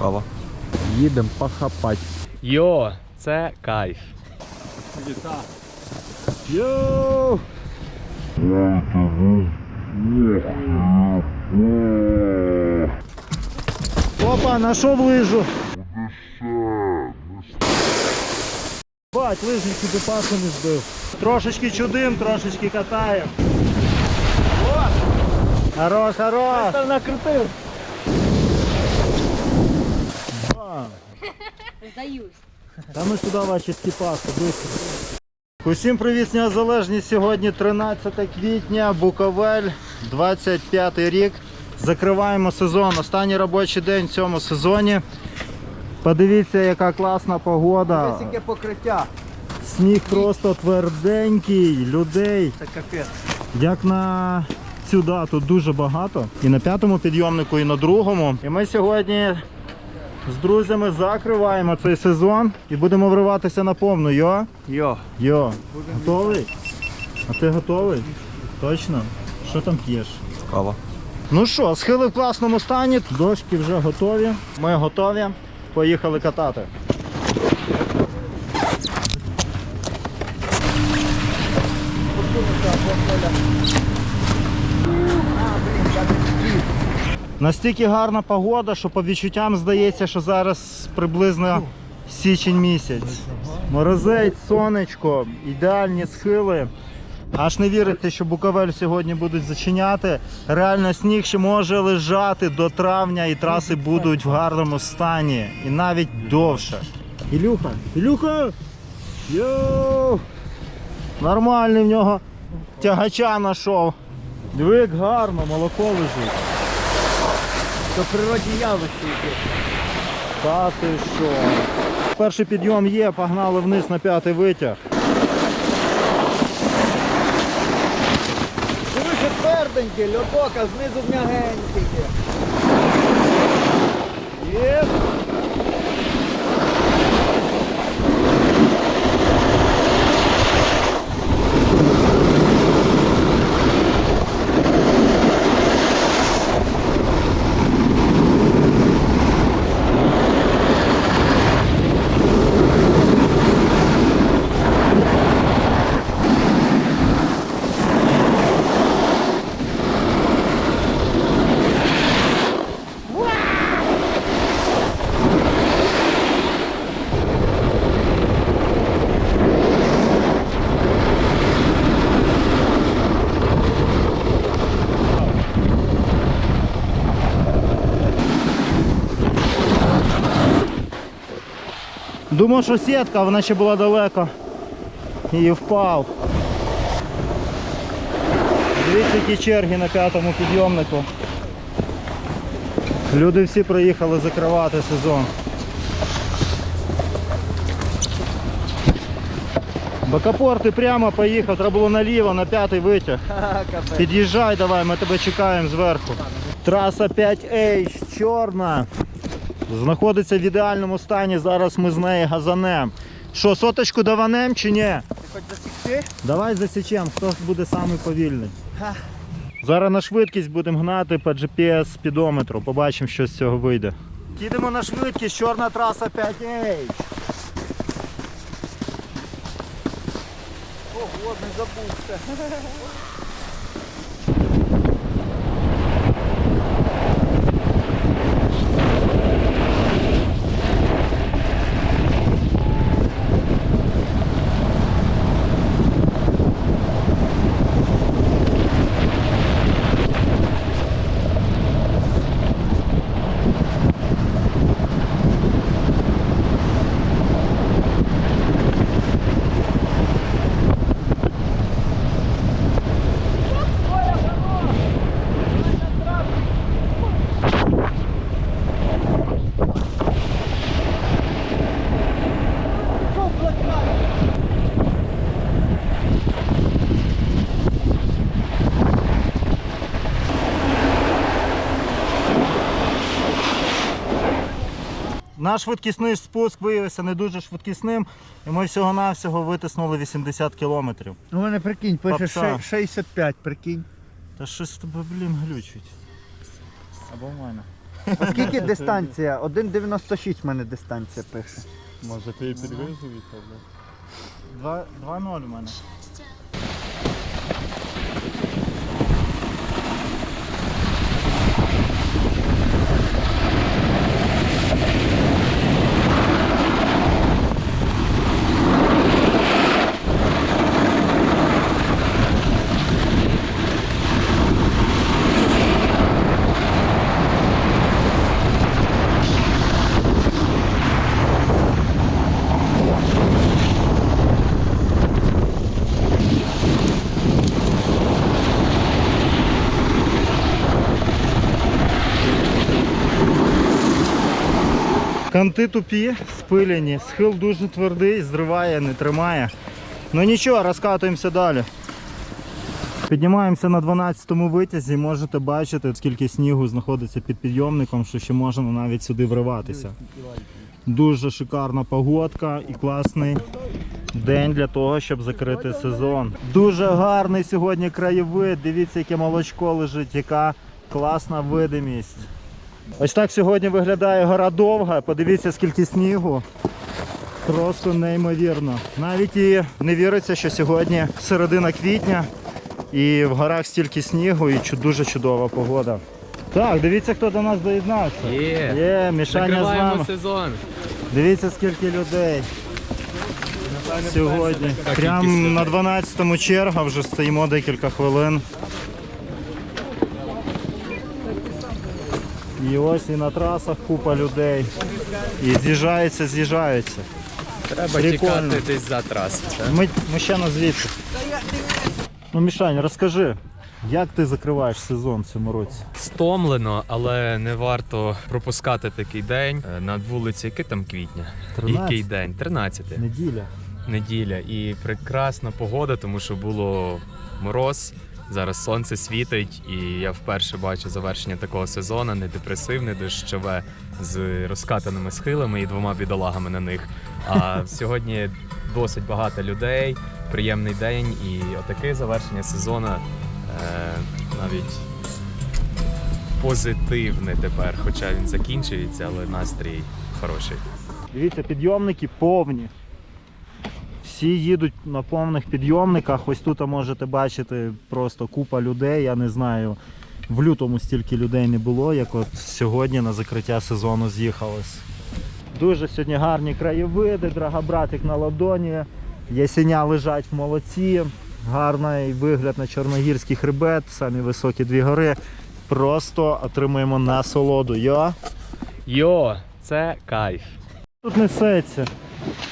Кава. Їдемо похапать. Йо, це кайф. Йоу! Опа, нашов лижу. Бать, лижники допасу не збив. Трошечки чудим, трошечки катаємо. Хорош, хорош. Там накрутив. Здаюсь. Та ми сюди ваші скіпаси, швидко. Усім привіт, з Незалежність. Сьогодні 13 квітня, Буковель, 25 рік. Закриваємо сезон. Останній робочий день в цьому сезоні. Подивіться, яка класна погода. Ось Яке покриття. Сніг просто тверденький, людей. Це капець. Як на цю дату дуже багато. І на п'ятому підйомнику, і на другому. І ми сьогодні з друзями закриваємо цей сезон і будемо вриватися на повну. Йо? Йо. Йо, готовий? А ти готовий? Точно? Що там п'єш? Кава. Ну що, схили в класному стані, дошки вже готові. Ми готові. Поїхали катати. Настільки гарна погода, що по відчуттям здається, що зараз приблизно січень місяць. Морозець, сонечко, ідеальні схили. Аж не віриться, що Буковель сьогодні будуть зачиняти. Реально сніг ще може лежати до травня і траси будуть в гарному стані. І навіть довше. Ілюха! Ілюха! Йоу! Нормальний в нього тягача знайшов. Диви, гарно, молоко лежить. То природні явище яке. Та ти що? Перший підйом є, погнали вниз на п'ятий витяг. Дуже тверденький, льодок, а знизу м'ягеньке. Є. Думав, що сітка, вона ще була далеко. І впав. Дивіться, які черги на п'ятому підйомнику. Люди всі приїхали закривати сезон. Бакапорти прямо поїхав, треба було наліво на п'ятий витяг. Під'їжджай давай, ми тебе чекаємо зверху. Траса 5H, чорна. Знаходиться в ідеальному стані. Зараз ми з неї газанем. Що, соточку даванем чи ні? Ти хоч засікти? Давай засічемо, хто повільний самий повільний. Ха. Зараз на швидкість будемо гнати по GPS спідометру. Побачимо, що з цього вийде. Їдемо на швидкість, чорна траса 5H. Ого, не забувся. Наш швидкісний спуск виявився не дуже швидкісним, і ми всього-навсього витиснули 80 кілометрів. У мене прикинь, пише Попса. ше- 65, прикинь. Та щось тебе, блін, глючить. Або в мене. А скільки дистанція? 1,96 в мене дистанція пише. Може ти підвезу Два- 2-0 у мене. Канти тупі, спилені, схил дуже твердий, зриває, не тримає. Ну нічого, розкатуємося далі. Піднімаємося на 12-му витязі, можете бачити, скільки снігу знаходиться під підйомником, що ще можна навіть сюди вриватися. Дуже шикарна погодка і класний день для того, щоб закрити сезон. Дуже гарний сьогодні краєвид. Дивіться, яке молочко лежить, яка класна видимість. Ось так сьогодні виглядає гора довга. Подивіться, скільки снігу. Просто неймовірно. Навіть і не віриться, що сьогодні середина квітня і в горах стільки снігу і дуже чудова погода. Так, дивіться, хто до нас доєднався. Є. Є, Мішаня з нами. сезон. Дивіться, скільки людей сьогодні. Прямо на 12-му черга, вже стоїмо декілька хвилин. І ось і на трасах купа людей. І з'їжджаються, з'їжджаються. Треба Прикольно. тікати десь за трасу. Ми, ми ще на звідси. Ну, Мішань, розкажи, як ти закриваєш сезон в цьому році? Стомлено, але не варто пропускати такий день. Е, На вулиці який там квітня? 13? Який день? 13 Неділя. неділя. І прекрасна погода, тому що було мороз. Зараз сонце світить, і я вперше бачу завершення такого сезону, не депресивне, дощове з розкатаними схилами і двома бідолагами на них. А сьогодні досить багато людей, приємний день, і отаке завершення сезону е, навіть позитивне тепер, хоча він закінчується, але настрій хороший. Дивіться, підйомники повні. Всі їдуть на повних підйомниках. Ось тут можете бачити просто купа людей. Я не знаю, в лютому стільки людей не було, як от сьогодні на закриття сезону з'їхалось. Дуже сьогодні гарні краєвиди, драгобратик на ладоні, ясеня лежать в молоці, гарний вигляд на Чорногірський хребет, самі високі дві гори. Просто отримуємо насолоду. Йо! Йо, це кайф. Тут несеться.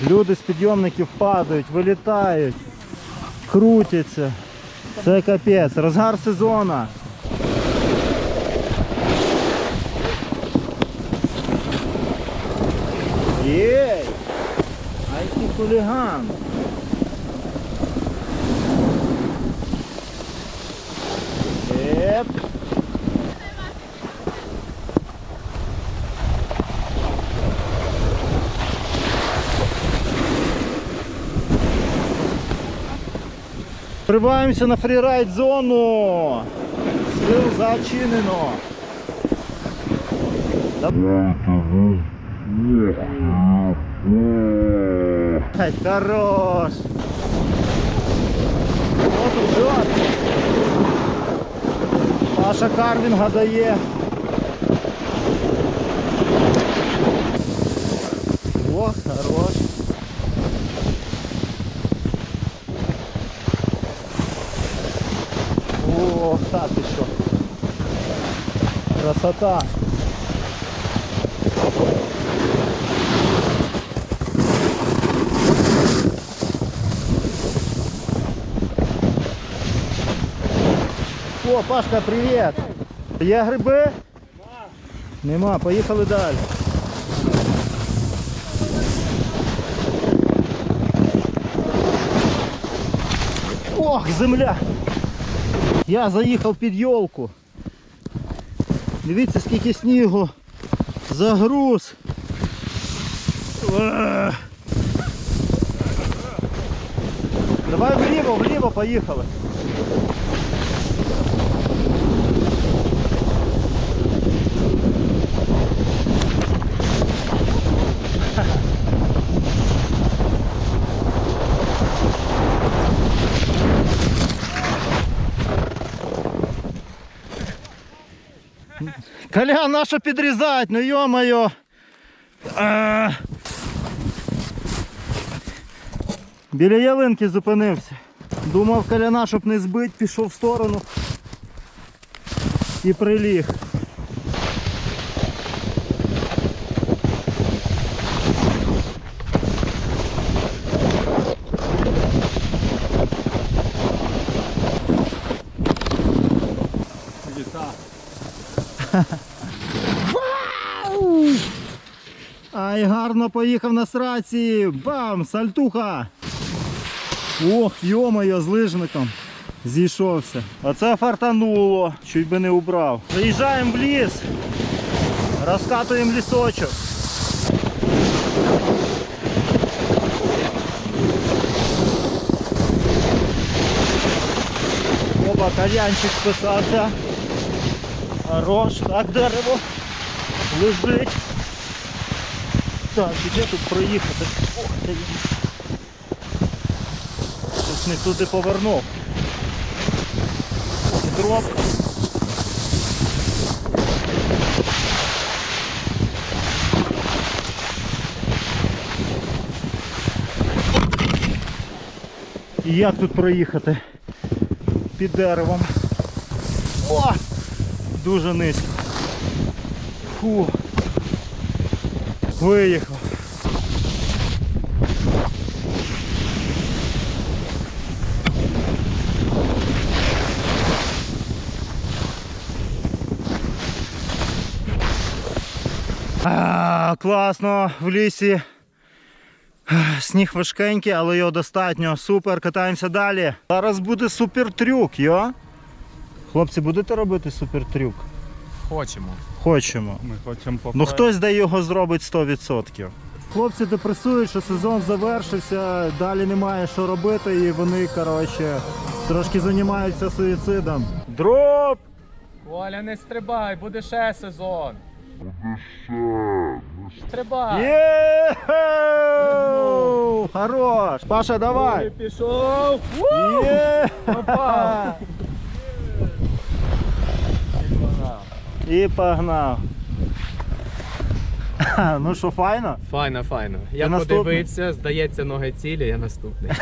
Люди з підйомників падають, вилітають, крутяться. Це капець. Розгар сезону. Єй! Ай ти хуліган! Вриваємося на фрірайд зону. Схил зачинено. Ай, Хорош. О, тут жод. Паша Карвінга дає. О, хорош. Красота. О, Пашка, привіт! Є гриби? Нема, поїхали далі. Ох, земля! Я заїхав під йолку. Дивіться, скільки снігу. Загруз. Давай вліво, вліво поїхали. Колян, наша підрізать, Ну йо-моє. Біля ялинки зупинився. Думав коляна, щоб не збити, пішов в сторону і приліг. Ай, гарно поїхав на сраці. Бам! Сальтуха! Ох, йо-моє, з лижником. Зійшовся. Оце фартануло, чуть би не убрав. Заїжджаємо в ліс. Розкатуємо лісочок. Оба, кальянчик списався. Хорош, так дерево лежить. Так, де тут проїхати? Ох, ти. Щось не туди повернув. Дроп. І як тут проїхати? Під деревом. О! Дуже низько. Фу. Виїхав. А, класно в лісі. Сніг важкенький, але його достатньо. Супер, катаємося далі. Зараз буде супер трюк, йо? Хлопці, будете робити супер трюк? Хочемо. Хочемо. Ми хочемо Ну хтось де його зробить 100%. Хлопці депресують, що сезон завершився, далі немає що робити, і вони, коротше, трошки займаються суїцидом. Дроп! Оля, не стрибай, буде ще сезон. Стрибай. Є! Хорош! Паша, давай! Пішов. Є! І погнав. Ну що, файно? Файно, файно. Я наступний? подивився, здається, ноги цілі, я наступний.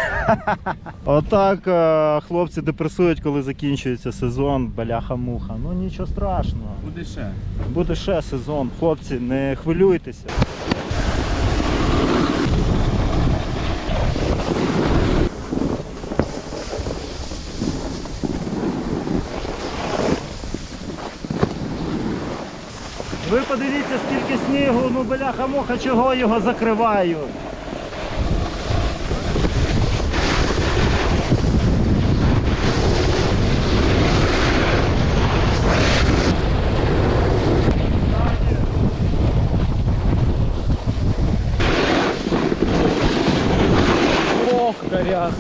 Отак е, хлопці депресують, коли закінчується сезон, баляха-муха. Ну нічого страшного. Буде ще. Буде ще сезон, хлопці, не хвилюйтеся. Ви подивіться, скільки снігу, ну бляха-муха, чого його закривають. Ох, горях.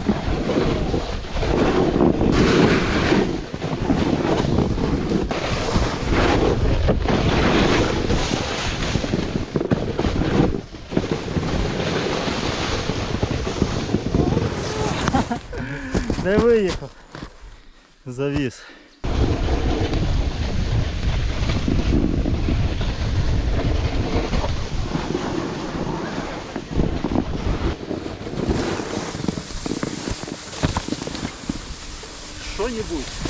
Де виїхав? Завіз. Що-небудь.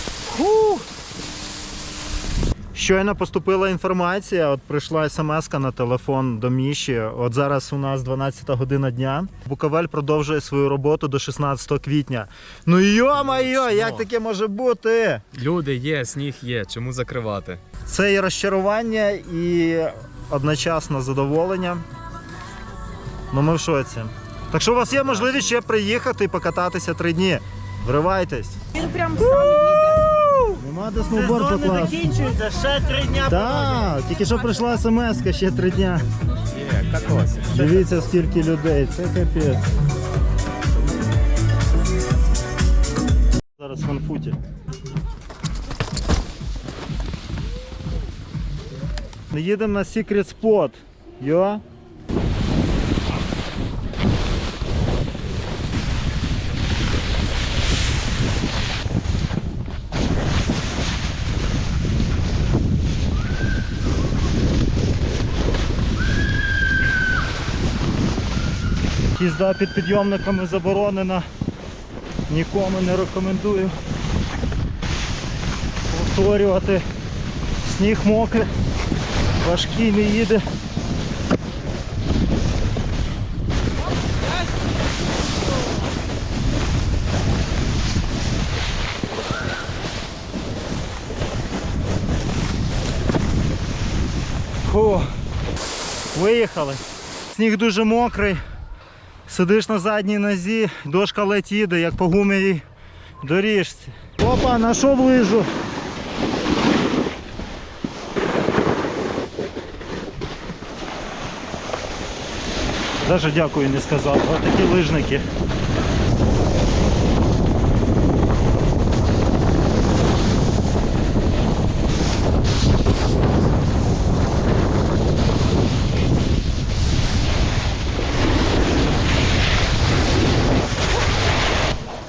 Щойно поступила інформація, от прийшла смс на телефон до Міші. От зараз у нас 12 година дня. Буковель продовжує свою роботу до 16 квітня. Ну йо-майо, як таке може бути? Люди є, сніг є. Чому закривати? Це і розчарування, і одночасно задоволення. Ну ми в шоці. Так що у вас є можливість ще приїхати і покататися три дні. Вривайтесь. Він прям сам. Нема де сноуборд покласти. закінчується, ще три дня. Так, тільки що прийшла смс ще три дня. Є, катос. Дивіться, скільки людей, це капець. Зараз в Анфуті. Їдемо на Secret Spot. Йо? Їзда під підйомниками заборонена. Нікому не рекомендую повторювати. Сніг мокрий, важкий не їде. Фу. Виїхали. Сніг дуже мокрий. Сидиш на задній нозі, дошка ледь їде, як по гумовій доріжці. Опа, знайшов лижу. Даже дякую не сказав. Ось такі лижники.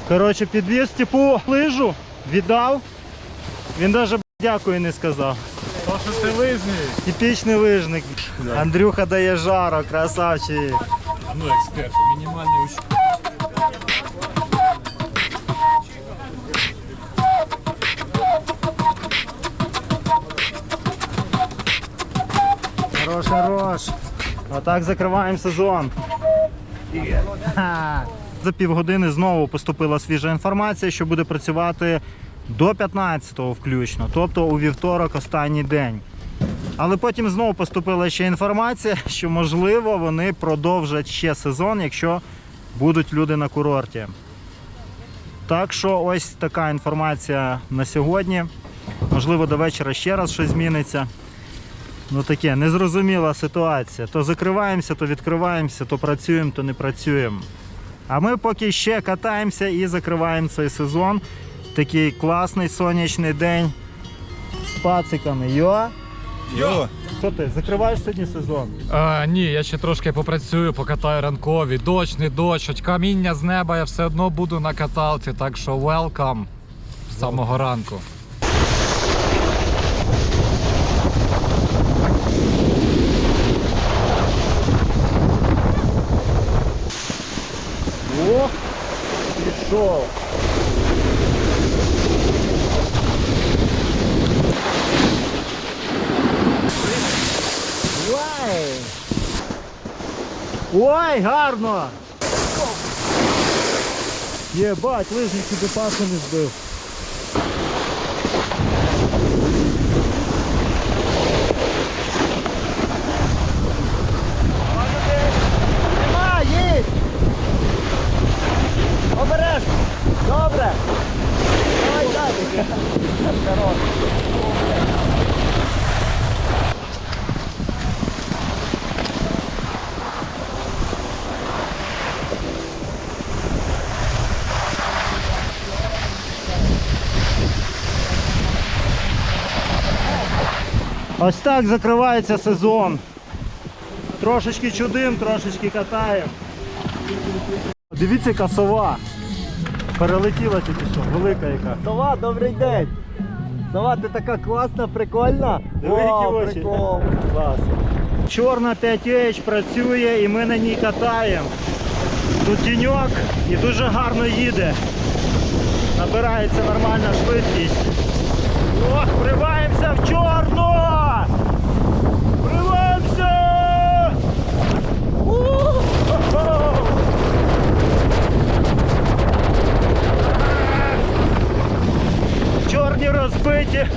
Коротше, підвіз типу лижу, віддав. Він навіть дякую не сказав. То, що ти лижний. Типічний лижник. Андрюха дає жаро, красавчик. Ну, експерт, мінімальний ущ... Хорош, хорош. Отак закриваємо сезон. Ха. За півгодини знову поступила свіжа інформація, що буде працювати до 15-го включно, тобто у вівторок останній день. Але потім знову поступила ще інформація, що можливо вони продовжать ще сезон, якщо будуть люди на курорті. Так що ось така інформація на сьогодні. Можливо, до вечора ще раз щось зміниться. Ну таке, незрозуміла ситуація. То закриваємося, то відкриваємося, то працюємо, то не працюємо. А ми поки ще катаємося і закриваємо цей сезон. Такий класний сонячний день з пациками. Йо! Йо! Що ти, закриваєш сьогодні сезон? А, ні, я ще трошки попрацюю, покатаю ранкові. Дощ, не дощ, хоч каміння з неба, я все одно буду на каталці, так що welcome з самого ранку. О! Пішов! Ой! Ой, гарно! Єбать, лижник сюди пасу збив. Нема, їдь! Обережно! Добре! Давай далі! Хорош! Ось так закривається сезон. Трошечки чудим, трошечки катаємо. Дивіться, яка сова. Перелетіла тільки що, велика яка. Сова, добрий день. Сова, ти така класна, прикольна. О, очі. прикол. Клас. Чорна 5H працює і ми на ній катаємо. Тут тіньок і дуже гарно їде. Набирається нормальна швидкість. Ох, вриваємося в чорну! Вриваємося! У-хо-хо! Чорні розбиті,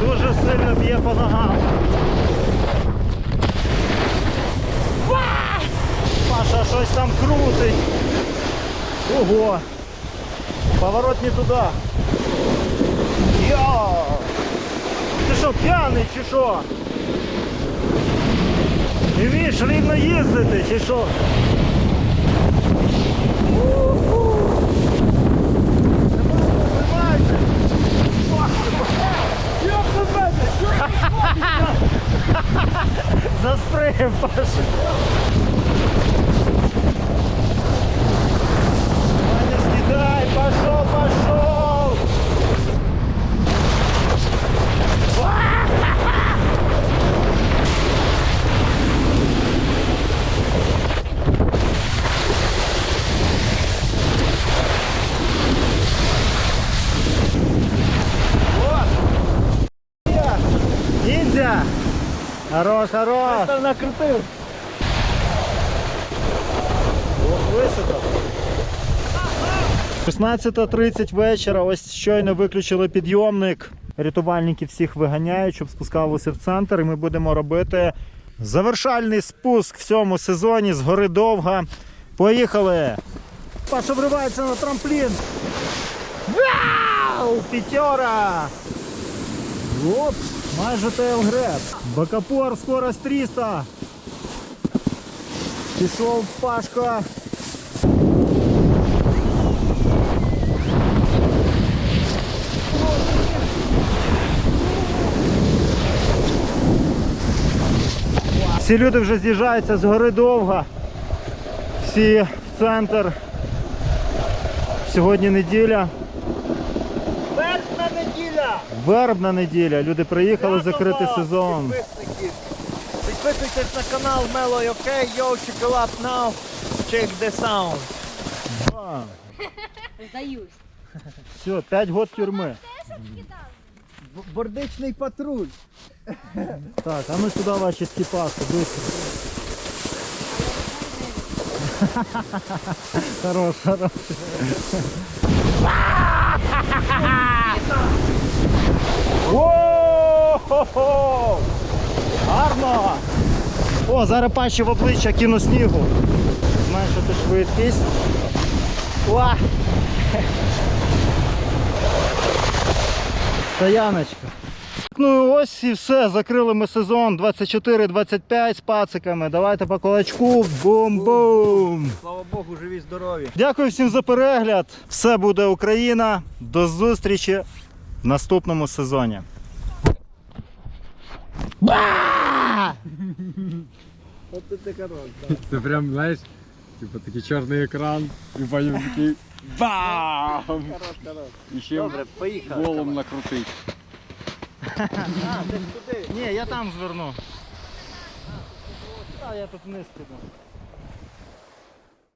дуже сильно б'є по ногам. Паша щось там крутить. Ого! Поворот не туди. Йо! Ти що, п'яний чи що? І вмієш рівно їздити чи що? Ха-ха-ха! Застрим, Паша. Хорош, хорош. Там накрутив. Високо. 16.30 вечора, ось щойно виключили підйомник. Рятувальники всіх виганяють, щоб спускалися в центр. І ми будемо робити завершальний спуск в цьому сезоні з гори довга. Поїхали! Паша вривається на трамплін. Вау! П'ятьора! Оп, майже тейлгреб. Бакапор, скорость 300. Пішов Пашка. Всі люди вже з'їжджаються з гори довга. Всі в центр. Сьогодні неділя. Неділя. Вербна неділя. Люди приїхали закрити сезон. Підписники. Підписуйтесь на канал Мело it up now. Check the sound. А, Здаюсь. Все, 5 год тюрми. Бордичний патруль. Так, а ну сюди ваші скіпаси, быстро. Хорош, хорош. О-хо-хо! Гарно! О, зараз пащі в обличчя кіно снігу. Знаєш, що ти швидкість. О! Стояночка. Ну ось і все. Закрили ми сезон 24-25 з пациками. Давайте по кулачку. Бум-бум! Слава Богу, живі, здорові. Дякую всім за перегляд. Все буде Україна. До зустрічі в наступному сезоні. От ти хорош. Це прям, знаєш, типу такий чорний екран, і потім такий бам! Хорош, хорош. І ще Добре, поїхали. голом накрутить. А, ти туди. Ні, я там зверну. А, я тут вниз піду.